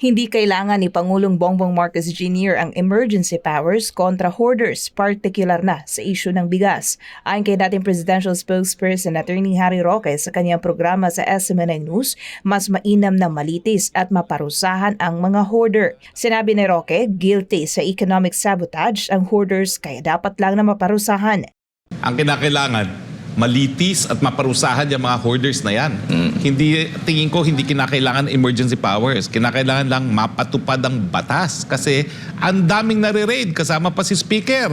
Hindi kailangan ni Pangulong Bongbong Marcos Jr. ang emergency powers kontra hoarders, partikular na sa isyu ng bigas. Ayon kay dating presidential spokesperson Attorney Harry Roque sa kanyang programa sa SMNI News, mas mainam na malitis at maparusahan ang mga hoarder. Sinabi ni Roque, guilty sa economic sabotage ang hoarders kaya dapat lang na maparusahan. Ang kinakailangan, malitis at maparusahan yung mga hoarders na yan. Hindi, tingin ko, hindi kinakailangan emergency powers. Kinakailangan lang mapatupad ang batas. Kasi ang daming nare-raid kasama pa si speaker.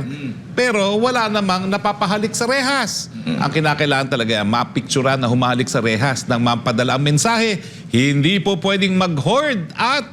Pero wala namang napapahalik sa rehas. Ang kinakailangan talaga, mapicturan na humahalik sa rehas nang mapadala ang mensahe. Hindi po pwedeng mag-hoard at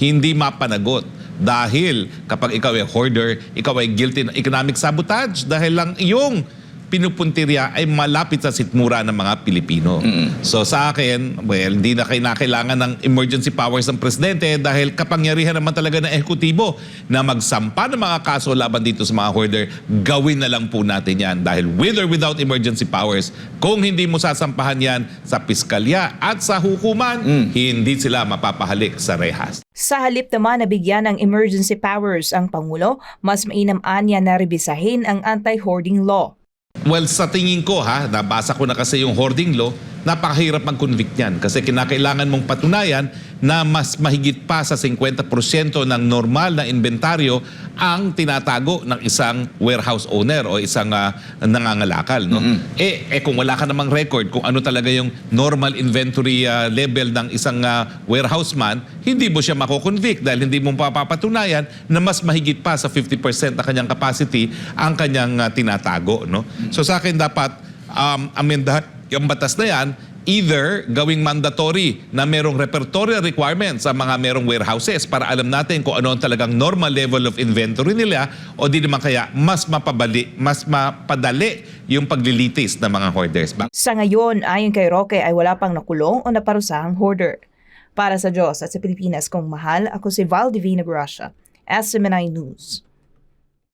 hindi mapanagot. Dahil kapag ikaw ay hoarder, ikaw ay guilty ng economic sabotage dahil lang iyong pinupuntirya ay malapit sa sitmura ng mga Pilipino. So sa akin, well, hindi na kailangan ng emergency powers ng presidente dahil kapangyarihan naman talaga ng ehekutibo na magsampa ng mga kaso laban dito sa mga hoarder, gawin na lang po natin yan. Dahil with or without emergency powers, kung hindi mo sasampahan yan sa piskalya at sa hukuman, hindi sila mapapahalik sa rehas. Sa halip naman na bigyan ng emergency powers ang Pangulo, mas mainam anya na rebisahin ang anti-hoarding law. Well, sa tingin ko ha, nabasa ko na kasi yung hoarding law, napakahirap mag-convict yan kasi kinakailangan mong patunayan na mas mahigit pa sa 50% ng normal na inventaryo ang tinatago ng isang warehouse owner o isang ah, nangangalakal. No? eh, eh kung wala ka namang record kung ano talaga yung normal inventory ah, level ng isang ah, warehouse man, hindi mo siya mako-convict dahil hindi mo papapatunayan na mas mahigit pa sa 50% na kanyang capacity ang kanyang ah, tinatago. No? So sa akin dapat um, amendahan yung batas na yan, either gawing mandatory na merong repertorial requirements sa mga merong warehouses para alam natin kung ano ang talagang normal level of inventory nila o di naman kaya mas mapabali, mas mapadali yung paglilitis ng mga hoarders. Sa ngayon, ayon kay Roque ay wala pang nakulong o naparusahang hoarder. Para sa Diyos at sa Pilipinas kong mahal, ako si Val Divina Gracia, SMNI News.